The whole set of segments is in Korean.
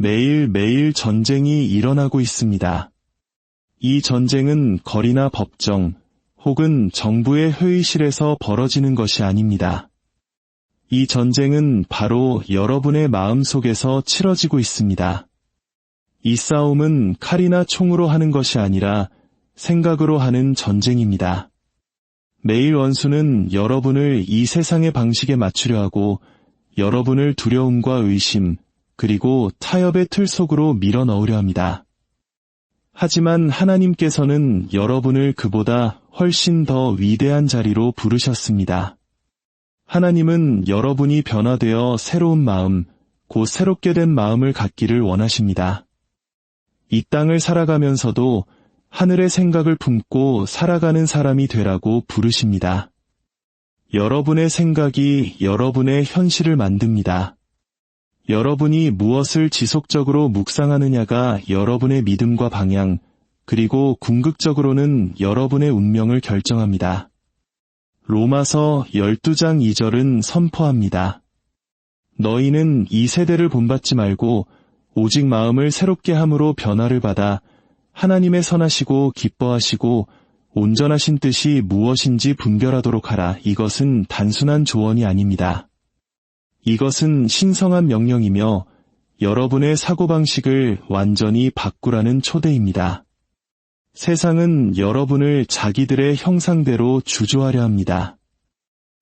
매일매일 전쟁이 일어나고 있습니다. 이 전쟁은 거리나 법정 혹은 정부의 회의실에서 벌어지는 것이 아닙니다. 이 전쟁은 바로 여러분의 마음 속에서 치러지고 있습니다. 이 싸움은 칼이나 총으로 하는 것이 아니라 생각으로 하는 전쟁입니다. 매일 원수는 여러분을 이 세상의 방식에 맞추려 하고 여러분을 두려움과 의심, 그리고 타협의 틀 속으로 밀어 넣으려 합니다. 하지만 하나님께서는 여러분을 그보다 훨씬 더 위대한 자리로 부르셨습니다. 하나님은 여러분이 변화되어 새로운 마음, 곧 새롭게 된 마음을 갖기를 원하십니다. 이 땅을 살아가면서도 하늘의 생각을 품고 살아가는 사람이 되라고 부르십니다. 여러분의 생각이 여러분의 현실을 만듭니다. 여러분이 무엇을 지속적으로 묵상하느냐가 여러분의 믿음과 방향, 그리고 궁극적으로는 여러분의 운명을 결정합니다. 로마서 12장 2절은 선포합니다. 너희는 이 세대를 본받지 말고 오직 마음을 새롭게 함으로 변화를 받아 하나님의 선하시고 기뻐하시고 온전하신 뜻이 무엇인지 분별하도록 하라. 이것은 단순한 조언이 아닙니다. 이것은 신성한 명령이며 여러분의 사고방식을 완전히 바꾸라는 초대입니다. 세상은 여러분을 자기들의 형상대로 주조하려 합니다.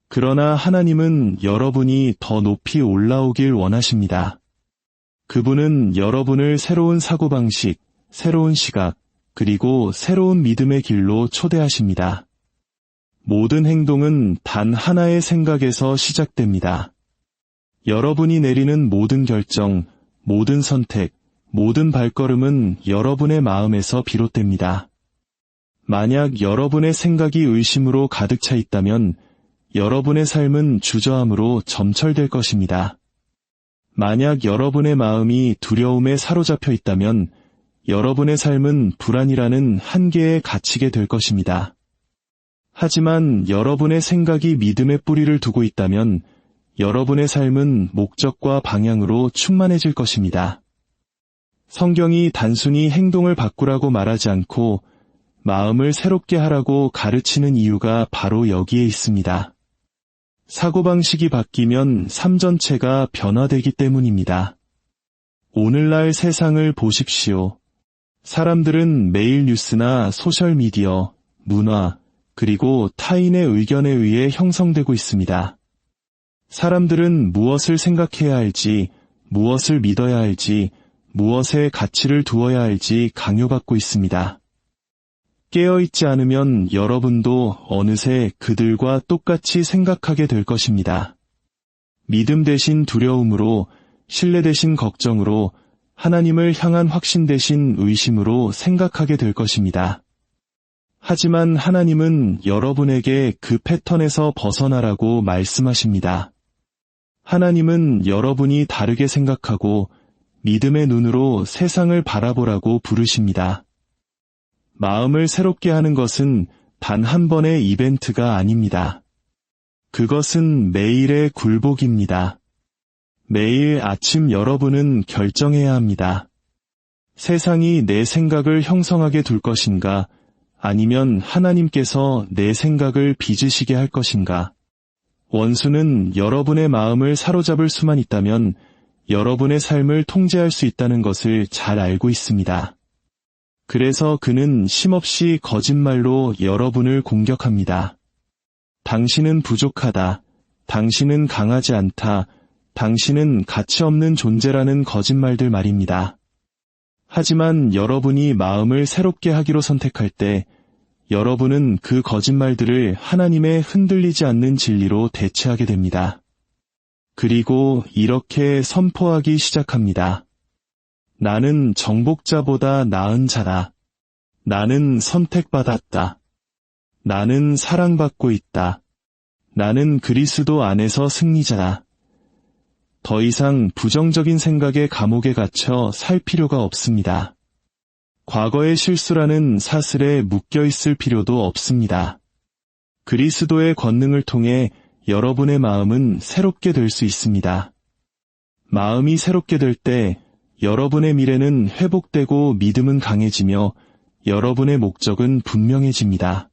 그러나 하나님은 여러분이 더 높이 올라오길 원하십니다. 그분은 여러분을 새로운 사고방식, 새로운 시각, 그리고 새로운 믿음의 길로 초대하십니다. 모든 행동은 단 하나의 생각에서 시작됩니다. 여러분이 내리는 모든 결정, 모든 선택, 모든 발걸음은 여러분의 마음에서 비롯됩니다. 만약 여러분의 생각이 의심으로 가득 차 있다면 여러분의 삶은 주저함으로 점철될 것입니다. 만약 여러분의 마음이 두려움에 사로잡혀 있다면 여러분의 삶은 불안이라는 한계에 갇히게 될 것입니다. 하지만 여러분의 생각이 믿음의 뿌리를 두고 있다면 여러분의 삶은 목적과 방향으로 충만해질 것입니다. 성경이 단순히 행동을 바꾸라고 말하지 않고 마음을 새롭게 하라고 가르치는 이유가 바로 여기에 있습니다. 사고방식이 바뀌면 삶 전체가 변화되기 때문입니다. 오늘날 세상을 보십시오. 사람들은 매일 뉴스나 소셜미디어, 문화, 그리고 타인의 의견에 의해 형성되고 있습니다. 사람들은 무엇을 생각해야 할지, 무엇을 믿어야 할지, 무엇에 가치를 두어야 할지 강요받고 있습니다. 깨어있지 않으면 여러분도 어느새 그들과 똑같이 생각하게 될 것입니다. 믿음 대신 두려움으로, 신뢰 대신 걱정으로, 하나님을 향한 확신 대신 의심으로 생각하게 될 것입니다. 하지만 하나님은 여러분에게 그 패턴에서 벗어나라고 말씀하십니다. 하나님은 여러분이 다르게 생각하고 믿음의 눈으로 세상을 바라보라고 부르십니다. 마음을 새롭게 하는 것은 단 한 번의 이벤트가 아닙니다. 그것은 매일의 굴복입니다. 매일 아침 여러분은 결정해야 합니다. 세상이 내 생각을 형성하게 둘 것인가, 아니면 하나님께서 내 생각을 빚으시게 할 것인가. 원수는 여러분의 마음을 사로잡을 수만 있다면 여러분의 삶을 통제할 수 있다는 것을 잘 알고 있습니다. 그래서 그는 심없이 거짓말로 여러분을 공격합니다. 당신은 부족하다. 당신은 강하지 않다. 당신은 가치 없는 존재라는 거짓말들 말입니다. 하지만 여러분이 마음을 새롭게 하기로 선택할 때 여러분은 그 거짓말들을 하나님의 흔들리지 않는 진리로 대체하게 됩니다. 그리고 이렇게 선포하기 시작합니다. 나는 정복자보다 나은 자다. 나는 선택받았다. 나는 사랑받고 있다. 나는 그리스도 안에서 승리자다. 더 이상 부정적인 생각의 감옥에 갇혀 살 필요가 없습니다. 과거의 실수라는 사슬에 묶여 있을 필요도 없습니다. 그리스도의 권능을 통해 여러분의 마음은 새롭게 될 수 있습니다. 마음이 새롭게 될 때 여러분의 미래는 회복되고 믿음은 강해지며 여러분의 목적은 분명해집니다.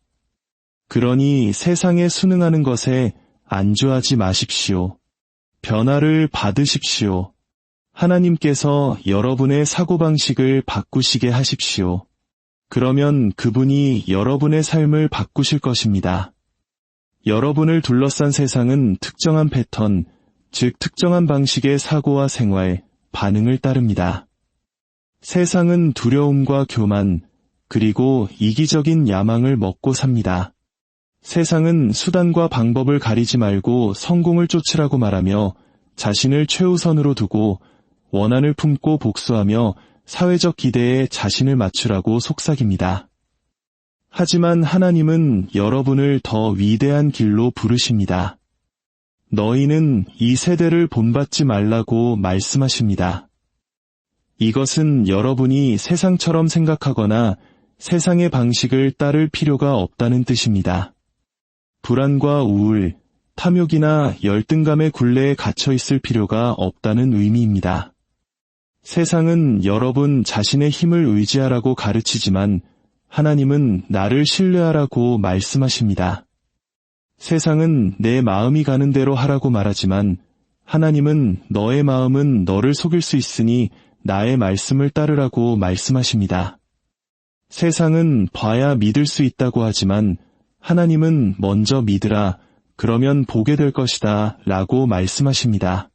그러니 세상에 순응하는 것에 안주하지 마십시오. 변화를 받으십시오. 하나님께서 여러분의 사고방식을 바꾸시게 하십시오. 그러면 그분이 여러분의 삶을 바꾸실 것입니다. 여러분을 둘러싼 세상은 특정한 패턴, 즉 특정한 방식의 사고와 생활, 반응을 따릅니다. 세상은 두려움과 교만, 그리고 이기적인 야망을 먹고 삽니다. 세상은 수단과 방법을 가리지 말고 성공을 쫓으라고 말하며 자신을 최우선으로 두고 원한을 품고 복수하며 사회적 기대에 자신을 맞추라고 속삭입니다. 하지만 하나님은 여러분을 더 위대한 길로 부르십니다. 너희는 이 세대를 본받지 말라고 말씀하십니다. 이것은 여러분이 세상처럼 생각하거나 세상의 방식을 따를 필요가 없다는 뜻입니다. 불안과 우울, 탐욕이나 열등감의 굴레에 갇혀 있을 필요가 없다는 의미입니다. 세상은 여러분 자신의 힘을 의지하라고 가르치지만 하나님은 나를 신뢰하라고 말씀하십니다. 세상은 내 마음이 가는 대로 하라고 말하지만 하나님은 너의 마음은 너를 속일 수 있으니 나의 말씀을 따르라고 말씀하십니다. 세상은 봐야 믿을 수 있다고 하지만 하나님은 먼저 믿으라 그러면 보게 될 것이다 라고 말씀하십니다.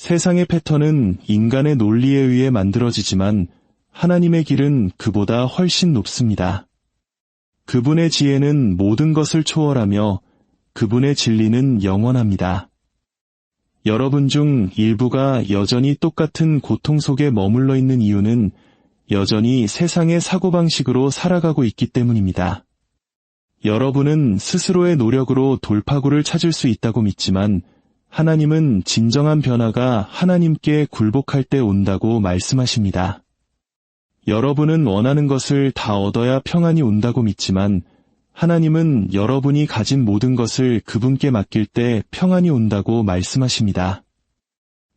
세상의 패턴은 인간의 논리에 의해 만들어지지만 하나님의 길은 그보다 훨씬 높습니다. 그분의 지혜는 모든 것을 초월하며 그분의 진리는 영원합니다. 여러분 중 일부가 여전히 똑같은 고통 속에 머물러 있는 이유는 여전히 세상의 사고방식으로 살아가고 있기 때문입니다. 여러분은 스스로의 노력으로 돌파구를 찾을 수 있다고 믿지만 하나님은 진정한 변화가 하나님께 굴복할 때 온다고 말씀하십니다. 여러분은 원하는 것을 다 얻어야 평안이 온다고 믿지만 하나님은 여러분이 가진 모든 것을 그분께 맡길 때 평안이 온다고 말씀하십니다.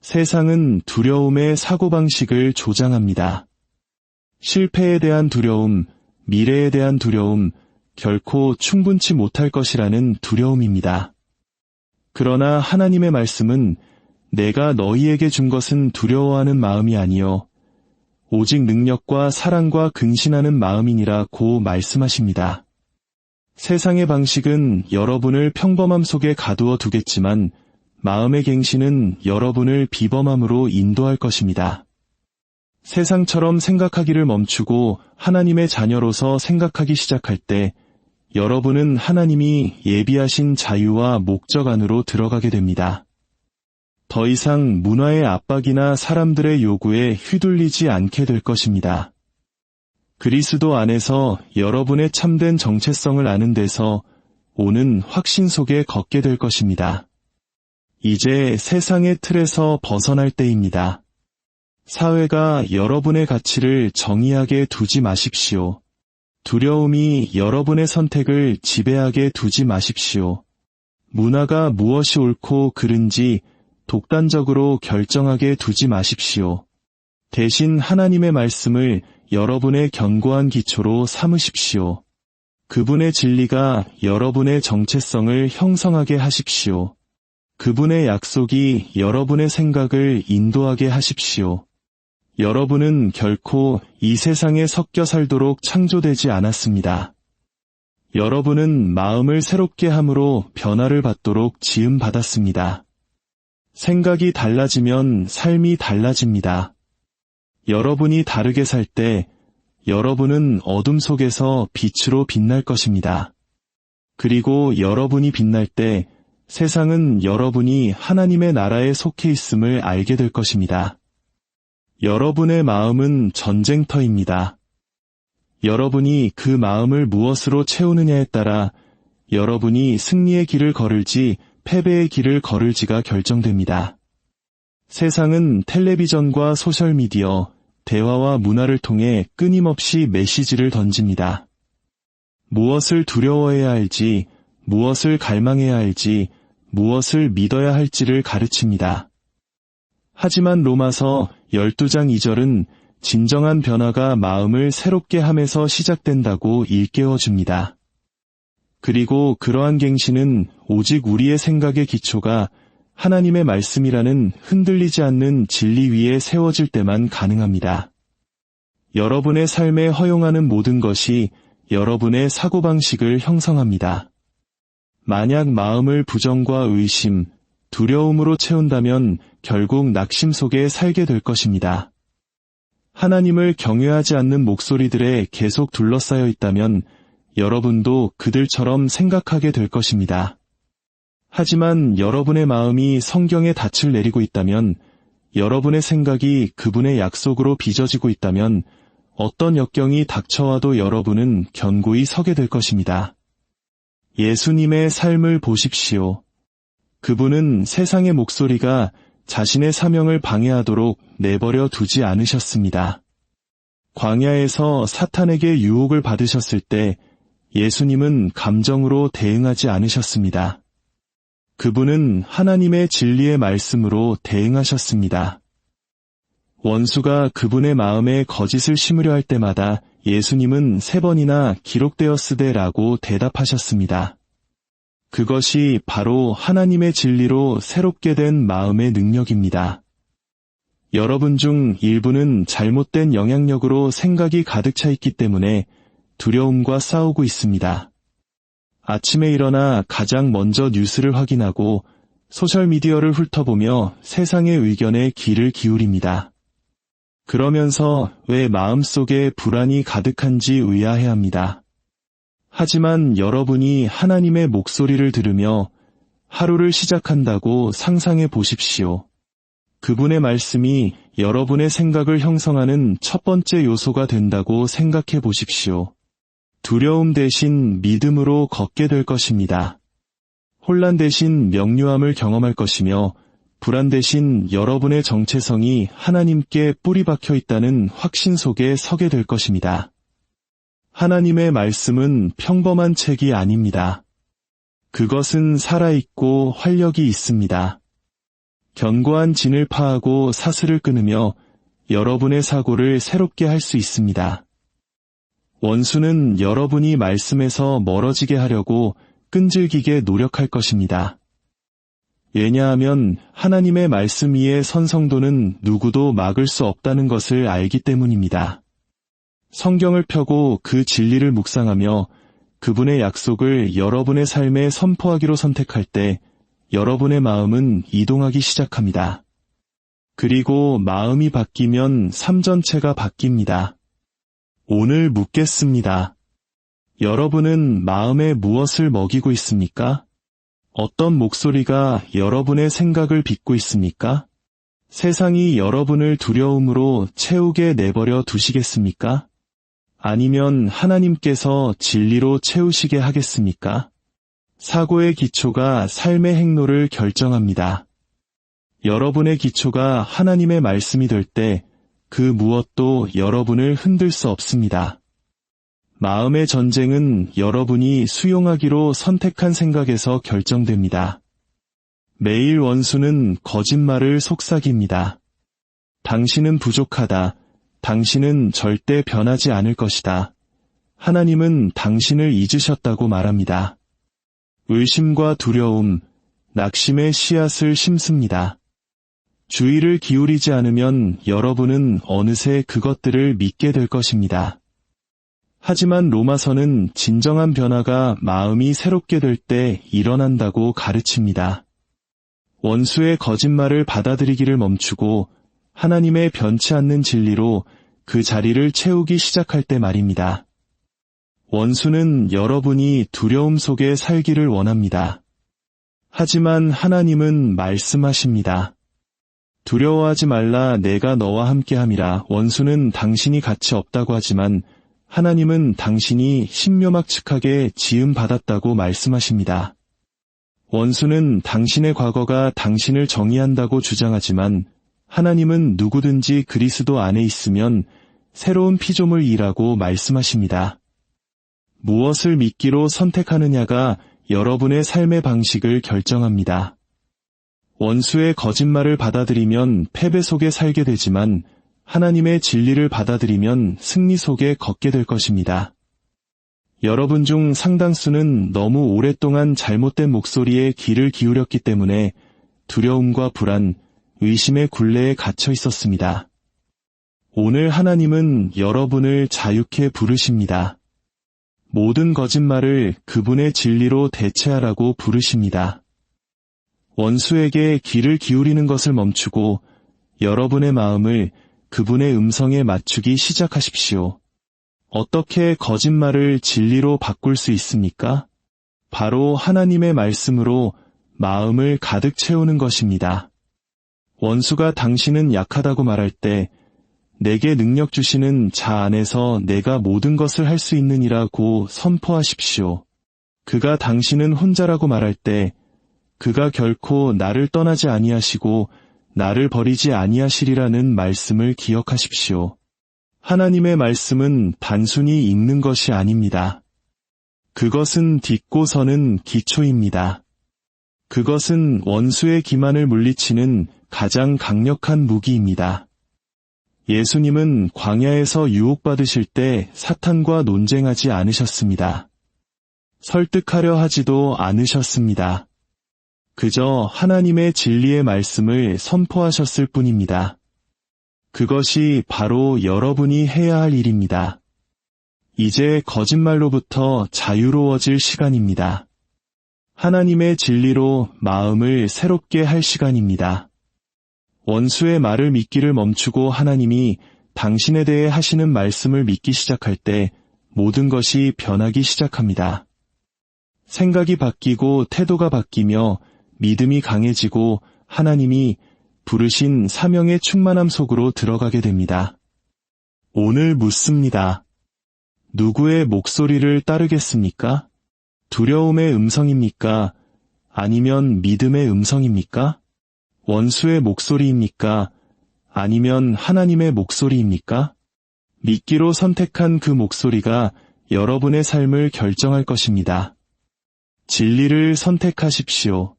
세상은 두려움의 사고방식을 조장합니다. 실패에 대한 두려움, 미래에 대한 두려움, 결코 충분치 못할 것이라는 두려움입니다. 그러나 하나님의 말씀은 내가 너희에게 준 것은 두려워하는 마음이 아니요 오직 능력과 사랑과 근신하는 마음이니라 고 말씀하십니다. 세상의 방식은 여러분을 평범함 속에 가두어 두겠지만 마음의 갱신은 여러분을 비범함으로 인도할 것입니다. 세상처럼 생각하기를 멈추고 하나님의 자녀로서 생각하기 시작할 때 여러분은 하나님이 예비하신 자유와 목적 안으로 들어가게 됩니다. 더 이상 문화의 압박이나 사람들의 요구에 휘둘리지 않게 될 것입니다. 그리스도 안에서 여러분의 참된 정체성을 아는 데서 오는 확신 속에 걷게 될 것입니다. 이제 세상의 틀에서 벗어날 때입니다. 사회가 여러분의 가치를 정의하게 두지 마십시오. 두려움이 여러분의 선택을 지배하게 두지 마십시오. 문화가 무엇이 옳고 그른지 독단적으로 결정하게 두지 마십시오. 대신 하나님의 말씀을 여러분의 견고한 기초로 삼으십시오. 그분의 진리가 여러분의 정체성을 형성하게 하십시오. 그분의 약속이 여러분의 생각을 인도하게 하십시오. 여러분은 결코 이 세상에 섞여 살도록 창조되지 않았습니다. 여러분은 마음을 새롭게 함으로 변화를 받도록 지음 받았습니다. 생각이 달라지면 삶이 달라집니다. 여러분이 다르게 살 때 여러분은 어둠 속에서 빛으로 빛날 것입니다. 그리고 여러분이 빛날 때 세상은 여러분이 하나님의 나라에 속해 있음을 알게 될 것입니다. 여러분의 마음은 전쟁터입니다. 여러분이 그 마음을 무엇으로 채우느냐에 따라 여러분이 승리의 길을 걸을지 패배의 길을 걸을지가 결정됩니다. 세상은 텔레비전과 소셜미디어, 대화와 문화를 통해 끊임없이 메시지를 던집니다. 무엇을 두려워해야 할지, 무엇을 갈망해야 할지, 무엇을 믿어야 할지를 가르칩니다. 하지만 로마서 12장 2절은 진정한 변화가 마음을 새롭게 함에서 시작된다고 일깨워 줍니다. 그리고 그러한 갱신은 오직 우리의 생각의 기초가 하나님의 말씀이라는 흔들리지 않는 진리 위에 세워질 때만 가능합니다. 여러분의 삶에 허용하는 모든 것이 여러분의 사고방식을 형성합니다. 만약 마음을 부정과 의심, 두려움으로 채운다면 결국 낙심 속에 살게 될 것입니다. 하나님을 경외하지 않는 목소리들에 계속 둘러싸여 있다면 여러분도 그들처럼 생각하게 될 것입니다. 하지만 여러분의 마음이 성경에 닻을 내리고 있다면 여러분의 생각이 그분의 약속으로 빚어지고 있다면 어떤 역경이 닥쳐와도 여러분은 견고히 서게 될 것입니다. 예수님의 삶을 보십시오. 그분은 세상의 목소리가 자신의 사명을 방해하도록 내버려 두지 않으셨습니다. 광야에서 사탄에게 유혹을 받으셨을 때 예수님은 감정으로 대응하지 않으셨습니다. 그분은 하나님의 진리의 말씀으로 대응하셨습니다. 원수가 그분의 마음에 거짓을 심으려 할 때마다 예수님은 세 번이나 기록되었으되라고 대답하셨습니다. 그것이 바로 하나님의 진리로 새롭게 된 마음의 능력입니다. 여러분 중 일부는 잘못된 영향력으로 생각이 가득 차 있기 때문에 두려움과 싸우고 있습니다. 아침에 일어나 가장 먼저 뉴스를 확인하고 소셜미디어를 훑어보며 세상의 의견에 귀를 기울입니다. 그러면서 왜 마음속에 불안이 가득한지 의아해합니다. 하지만 여러분이 하나님의 목소리를 들으며 하루를 시작한다고 상상해 보십시오. 그분의 말씀이 여러분의 생각을 형성하는 첫 번째 요소가 된다고 생각해 보십시오. 두려움 대신 믿음으로 걷게 될 것입니다. 혼란 대신 명료함을 경험할 것이며 불안 대신 여러분의 정체성이 하나님께 뿌리 박혀 있다는 확신 속에 서게 될 것입니다. 하나님의 말씀은 평범한 책이 아닙니다. 그것은 살아있고 활력이 있습니다. 견고한 진을 파하고 사슬을 끊으며 여러분의 사고를 새롭게 할 수 있습니다. 원수는 여러분이 말씀에서 멀어지게 하려고 끈질기게 노력할 것입니다. 왜냐하면 하나님의 말씀 위의 선성도는 누구도 막을 수 없다는 것을 알기 때문입니다. 성경을 펴고 그 진리를 묵상하며 그분의 약속을 여러분의 삶에 선포하기로 선택할 때 여러분의 마음은 이동하기 시작합니다. 그리고 마음이 바뀌면 삶 전체가 바뀝니다. 오늘 묻겠습니다. 여러분은 마음에 무엇을 먹이고 있습니까? 어떤 목소리가 여러분의 생각을 빚고 있습니까? 세상이 여러분을 두려움으로 채우게 내버려 두시겠습니까? 아니면 하나님께서 진리로 채우시게 하겠습니까? 사고의 기초가 삶의 행로를 결정합니다. 여러분의 기초가 하나님의 말씀이 될 때 그 무엇도 여러분을 흔들 수 없습니다. 마음의 전쟁은 여러분이 수용하기로 선택한 생각에서 결정됩니다. 매일 원수는 거짓말을 속삭입니다. 당신은 부족하다. 당신은 절대 변하지 않을 것이다. 하나님은 당신을 잊으셨다고 말합니다. 의심과 두려움, 낙심의 씨앗을 심습니다. 주의를 기울이지 않으면 여러분은 어느새 그것들을 믿게 될 것입니다. 하지만 로마서는 진정한 변화가 마음이 새롭게 될 때 일어난다고 가르칩니다. 원수의 거짓말을 받아들이기를 멈추고 하나님의 변치 않는 진리로 그 자리를 채우기 시작할 때 말입니다. 원수는 여러분이 두려움 속에 살기를 원합니다. 하지만 하나님은 말씀하십니다. 두려워하지 말라 내가 너와 함께 함이라 원수는 당신이 가치 없다고 하지만 하나님은 당신이 신묘막측하게 지음받았다고 말씀하십니다. 원수는 당신의 과거가 당신을 정의한다고 주장하지만 하나님은 누구든지 그리스도 안에 있으면 새로운 피조물이라고 말씀하십니다. 무엇을 믿기로 선택하느냐가 여러분의 삶의 방식을 결정합니다. 원수의 거짓말을 받아들이면 패배 속에 살게 되지만 하나님의 진리를 받아들이면 승리 속에 걷게 될 것입니다. 여러분 중 상당수는 너무 오랫동안 잘못된 목소리에 귀를 기울였기 때문에 두려움과 불안, 의심의 굴레에 갇혀 있었습니다. 오늘 하나님은 여러분을 자유케 부르십니다. 모든 거짓말을 그분의 진리로 대체하라고 부르십니다. 원수에게 귀를 기울이는 것을 멈추고 여러분의 마음을 그분의 음성에 맞추기 시작하십시오. 어떻게 거짓말을 진리로 바꿀 수 있습니까? 바로 하나님의 말씀으로 마음을 가득 채우는 것입니다. 원수가 당신은 약하다고 말할 때 내게 능력 주시는 자 안에서 내가 모든 것을 할 수 있느니라고 선포하십시오. 그가 당신은 혼자라고 말할 때 그가 결코 나를 떠나지 아니하시고 나를 버리지 아니하시리라는 말씀을 기억하십시오. 하나님의 말씀은 단순히 읽는 것이 아닙니다. 그것은 딛고 서는 기초입니다. 그것은 원수의 기만을 물리치는 가장 강력한 무기입니다. 예수님은 광야에서 유혹받으실 때 사탄과 논쟁하지 않으셨습니다. 설득하려 하지도 않으셨습니다. 그저 하나님의 진리의 말씀을 선포하셨을 뿐입니다. 그것이 바로 여러분이 해야 할 일입니다. 이제 거짓말로부터 자유로워질 시간입니다. 하나님의 진리로 마음을 새롭게 할 시간입니다. 원수의 말을 믿기를 멈추고 하나님이 당신에 대해 하시는 말씀을 믿기 시작할 때 모든 것이 변하기 시작합니다. 생각이 바뀌고 태도가 바뀌며 믿음이 강해지고 하나님이 부르신 사명의 충만함 속으로 들어가게 됩니다. 오늘 묻습니다. 누구의 목소리를 따르겠습니까? 두려움의 음성입니까? 아니면 믿음의 음성입니까? 원수의 목소리입니까? 아니면 하나님의 목소리입니까? 믿기로 선택한 그 목소리가 여러분의 삶을 결정할 것입니다. 진리를 선택하십시오.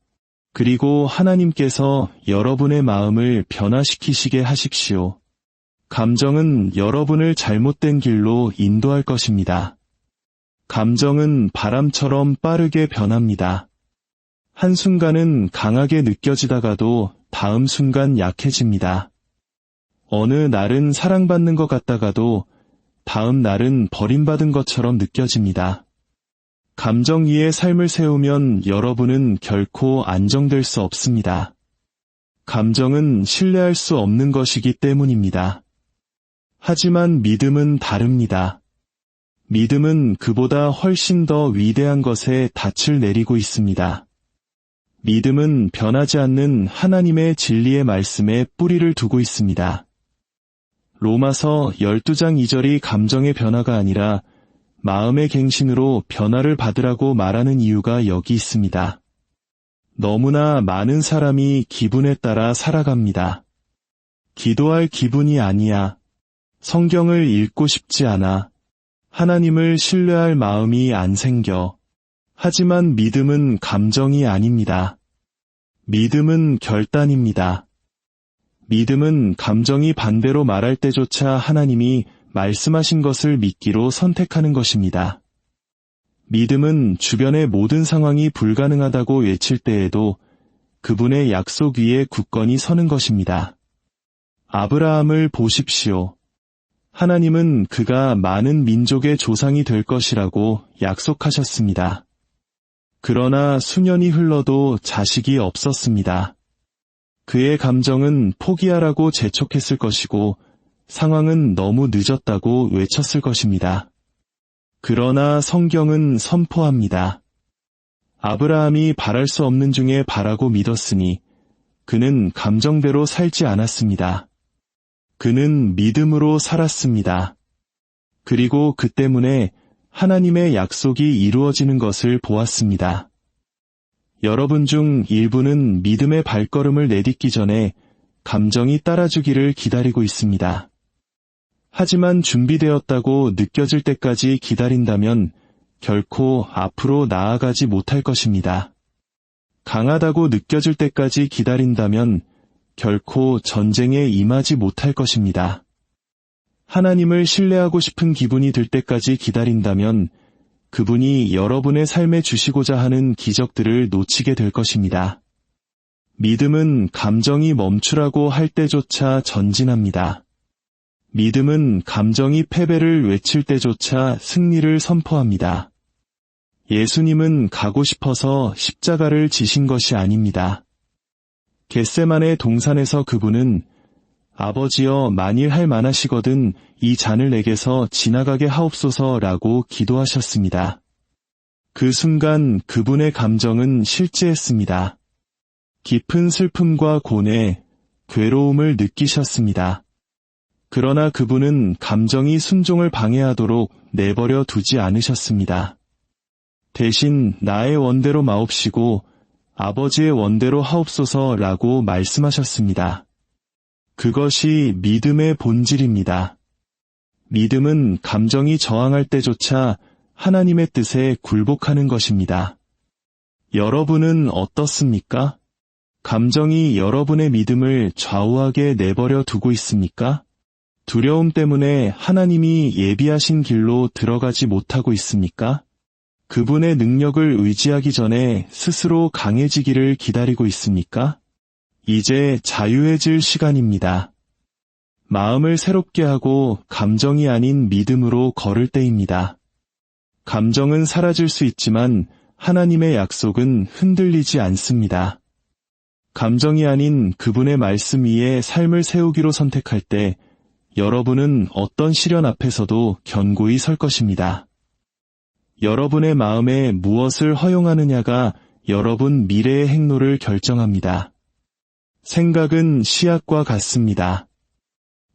그리고 하나님께서 여러분의 마음을 변화시키시게 하십시오. 감정은 여러분을 잘못된 길로 인도할 것입니다. 감정은 바람처럼 빠르게 변합니다. 한순간은 강하게 느껴지다가도 다음 순간 약해집니다. 어느 날은 사랑받는 것 같다가도 다음 날은 버림받은 것처럼 느껴집니다. 감정 위에 삶을 세우면 여러분은 결코 안정될 수 없습니다. 감정은 신뢰할 수 없는 것이기 때문입니다. 하지만 믿음은 다릅니다. 믿음은 그보다 훨씬 더 위대한 것에 닻을 내리고 있습니다. 믿음은 변하지 않는 하나님의 진리의 말씀에 뿌리를 두고 있습니다. 로마서 12장 2절이 감정의 변화가 아니라 마음의 갱신으로 변화를 받으라고 말하는 이유가 여기 있습니다. 너무나 많은 사람이 기분에 따라 살아갑니다. 기도할 기분이 아니야. 성경을 읽고 싶지 않아. 하나님을 신뢰할 마음이 안 생겨. 하지만 믿음은 감정이 아닙니다. 믿음은 결단입니다. 믿음은 감정이 반대로 말할 때조차 하나님이 말씀하신 것을 믿기로 선택하는 것입니다. 믿음은 주변의 모든 상황이 불가능하다고 외칠 때에도 그분의 약속 위에 굳건히 서는 것입니다. 아브라함을 보십시오. 하나님은 그가 많은 민족의 조상이 될 것이라고 약속하셨습니다. 그러나 수년이 흘러도 자식이 없었습니다. 그의 감정은 포기하라고 재촉했을 것이고 상황은 너무 늦었다고 외쳤을 것입니다. 그러나 성경은 선포합니다. 아브라함이 바랄 수 없는 중에 바라고 믿었으니 그는 감정대로 살지 않았습니다. 그는 믿음으로 살았습니다. 그리고 그 때문에 하나님의 약속이 이루어지는 것을 보았습니다. 여러분 중 일부는 믿음의 발걸음을 내딛기 전에 감정이 따라주기를 기다리고 있습니다. 하지만 준비되었다고 느껴질 때까지 기다린다면 결코 앞으로 나아가지 못할 것입니다. 강하다고 느껴질 때까지 기다린다면 결코 전쟁에 임하지 못할 것입니다. 하나님을 신뢰하고 싶은 기분이 들 때까지 기다린다면 그분이 여러분의 삶에 주시고자 하는 기적들을 놓치게 될 것입니다. 믿음은 감정이 멈추라고 할 때조차 전진합니다. 믿음은 감정이 패배를 외칠 때조차 승리를 선포합니다. 예수님은 가고 싶어서 십자가를 지신 것이 아닙니다. 겟세만의 동산에서 그분은 아버지여 만일 할 만하시거든 이 잔을 내게서 지나가게 하옵소서라고 기도하셨습니다. 그 순간 그분의 감정은 실제했습니다. 깊은 슬픔과 고뇌, 괴로움을 느끼셨습니다. 그러나 그분은 감정이 순종을 방해하도록 내버려 두지 않으셨습니다. 대신 나의 원대로 마옵시고 아버지의 원대로 하옵소서라고 말씀하셨습니다. 그것이 믿음의 본질입니다. 믿음은 감정이 저항할 때조차 하나님의 뜻에 굴복하는 것입니다. 여러분은 어떻습니까? 감정이 여러분의 믿음을 좌우하게 내버려 두고 있습니까? 두려움 때문에 하나님이 예비하신 길로 들어가지 못하고 있습니까? 그분의 능력을 의지하기 전에 스스로 강해지기를 기다리고 있습니까? 이제 자유해질 시간입니다. 마음을 새롭게 하고 감정이 아닌 믿음으로 걸을 때입니다. 감정은 사라질 수 있지만 하나님의 약속은 흔들리지 않습니다. 감정이 아닌 그분의 말씀 위에 삶을 세우기로 선택할 때 여러분은 어떤 시련 앞에서도 견고히 설 것입니다. 여러분의 마음에 무엇을 허용하느냐가 여러분 미래의 행로를 결정합니다. 생각은 씨앗과 같습니다.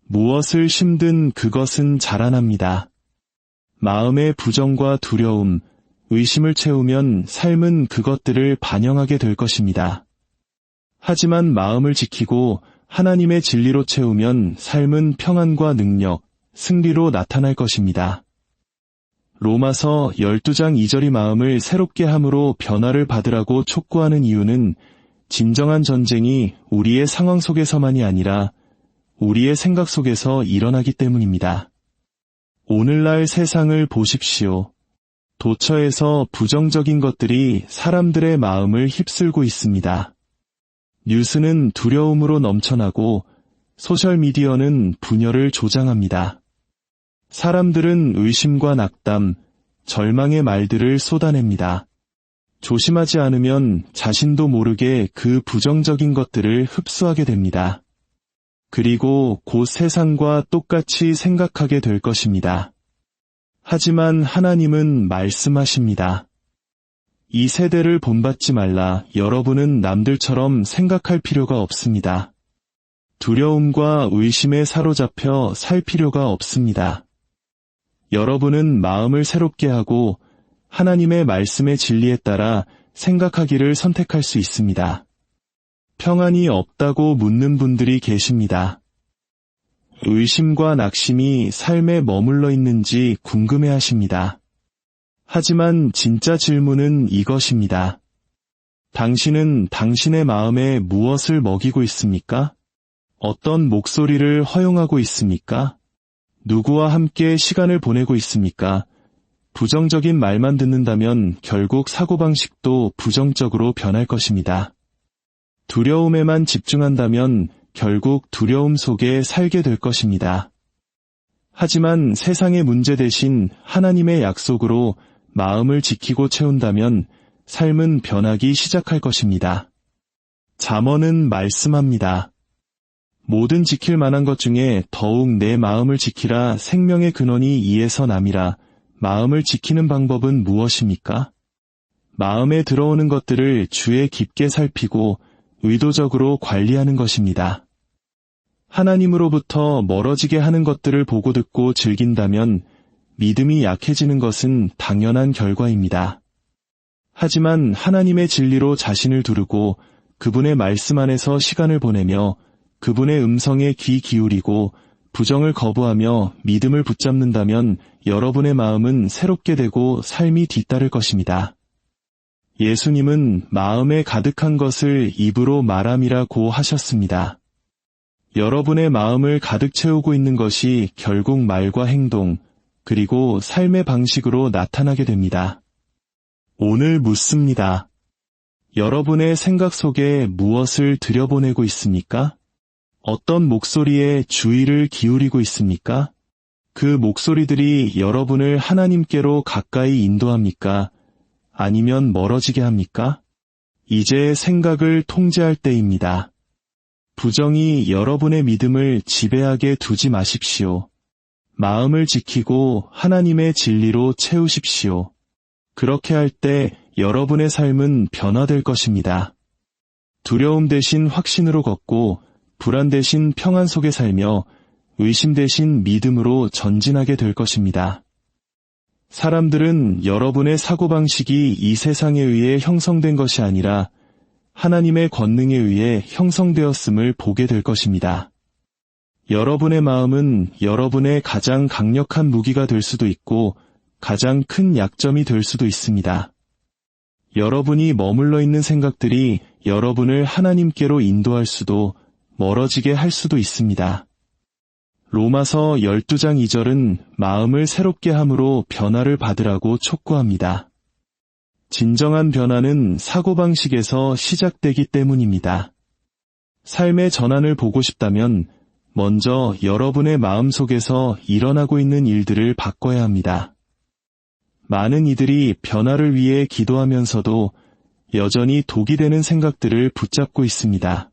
무엇을 심든 그것은 자라납니다. 마음의 부정과 두려움, 의심을 채우면 삶은 그것들을 반영하게 될 것입니다. 하지만 마음을 지키고 하나님의 진리로 채우면 삶은 평안과 능력, 승리로 나타날 것입니다. 로마서 12장 2절이 마음을 새롭게 함으로 변화를 받으라고 촉구하는 이유는 진정한 전쟁이 우리의 상황 속에서만이 아니라 우리의 생각 속에서 일어나기 때문입니다. 오늘날 세상을 보십시오. 도처에서 부정적인 것들이 사람들의 마음을 휩쓸고 있습니다. 뉴스는 두려움으로 넘쳐나고 소셜미디어는 분열을 조장합니다. 사람들은 의심과 낙담, 절망의 말들을 쏟아냅니다. 조심하지 않으면 자신도 모르게 그 부정적인 것들을 흡수하게 됩니다. 그리고 곧 세상과 똑같이 생각하게 될 것입니다. 하지만 하나님은 말씀하십니다. 이 세대를 본받지 말라 여러분은 남들처럼 생각할 필요가 없습니다. 두려움과 의심에 사로잡혀 살 필요가 없습니다. 여러분은 마음을 새롭게 하고 하나님의 말씀의 진리에 따라 생각하기를 선택할 수 있습니다. 평안이 없다고 묻는 분들이 계십니다. 의심과 낙심이 삶에 머물러 있는지 궁금해 하십니다. 하지만 진짜 질문은 이것입니다. 당신은 당신의 마음에 무엇을 먹이고 있습니까? 어떤 목소리를 허용하고 있습니까? 누구와 함께 시간을 보내고 있습니까? 부정적인 말만 듣는다면 결국 사고방식도 부정적으로 변할 것입니다. 두려움에만 집중한다면 결국 두려움 속에 살게 될 것입니다. 하지만 세상의 문제 대신 하나님의 약속으로 마음을 지키고 채운다면 삶은 변하기 시작할 것입니다. 잠언은 말씀합니다. 모든 지킬 만한 것 중에 더욱 내 마음을 지키라 생명의 근원이 이에서 남이라 마음을 지키는 방법은 무엇입니까? 마음에 들어오는 것들을 주에 깊게 살피고 의도적으로 관리하는 것입니다. 하나님으로부터 멀어지게 하는 것들을 보고 듣고 즐긴다면 믿음이 약해지는 것은 당연한 결과입니다. 하지만 하나님의 진리로 자신을 두르고 그분의 말씀 안에서 시간을 보내며 그분의 음성에 귀 기울이고 부정을 거부하며 믿음을 붙잡는다면 여러분의 마음은 새롭게 되고 삶이 뒤따를 것입니다. 예수님은 마음에 가득한 것을 입으로 말함이라고 하셨습니다. 여러분의 마음을 가득 채우고 있는 것이 결국 말과 행동, 그리고 삶의 방식으로 나타나게 됩니다. 오늘 묻습니다. 여러분의 생각 속에 무엇을 들여보내고 있습니까? 어떤 목소리에 주의를 기울이고 있습니까? 그 목소리들이 여러분을 하나님께로 가까이 인도합니까? 아니면 멀어지게 합니까? 이제 생각을 통제할 때입니다. 부정이 여러분의 믿음을 지배하게 두지 마십시오. 마음을 지키고 하나님의 진리로 채우십시오. 그렇게 할 때 여러분의 삶은 변화될 것입니다. 두려움 대신 확신으로 걷고 불안 대신 평안 속에 살며 의심 대신 믿음으로 전진하게 될 것입니다. 사람들은 여러분의 사고방식이 이 세상에 의해 형성된 것이 아니라 하나님의 권능에 의해 형성되었음을 보게 될 것입니다. 여러분의 마음은 여러분의 가장 강력한 무기가 될 수도 있고 가장 큰 약점이 될 수도 있습니다. 여러분이 머물러 있는 생각들이 여러분을 하나님께로 인도할 수도 멀어지게 할 수도 있습니다. 로마서 12장 2절은 마음을 새롭게 함으로 변화를 받으라고 촉구합니다. 진정한 변화는 사고방식에서 시작되기 때문입니다. 삶의 전환을 보고 싶다면 먼저 여러분의 마음 속에서 일어나고 있는 일들을 바꿔야 합니다. 많은 이들이 변화를 위해 기도하면서도 여전히 독이 되는 생각들을 붙잡고 있습니다.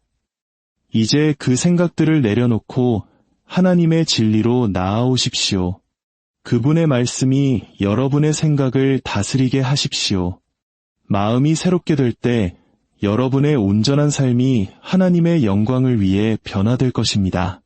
이제 그 생각들을 내려놓고 하나님의 진리로 나아오십시오. 그분의 말씀이 여러분의 생각을 다스리게 하십시오. 마음이 새롭게 될 때 여러분의 온전한 삶이 하나님의 영광을 위해 변화될 것입니다.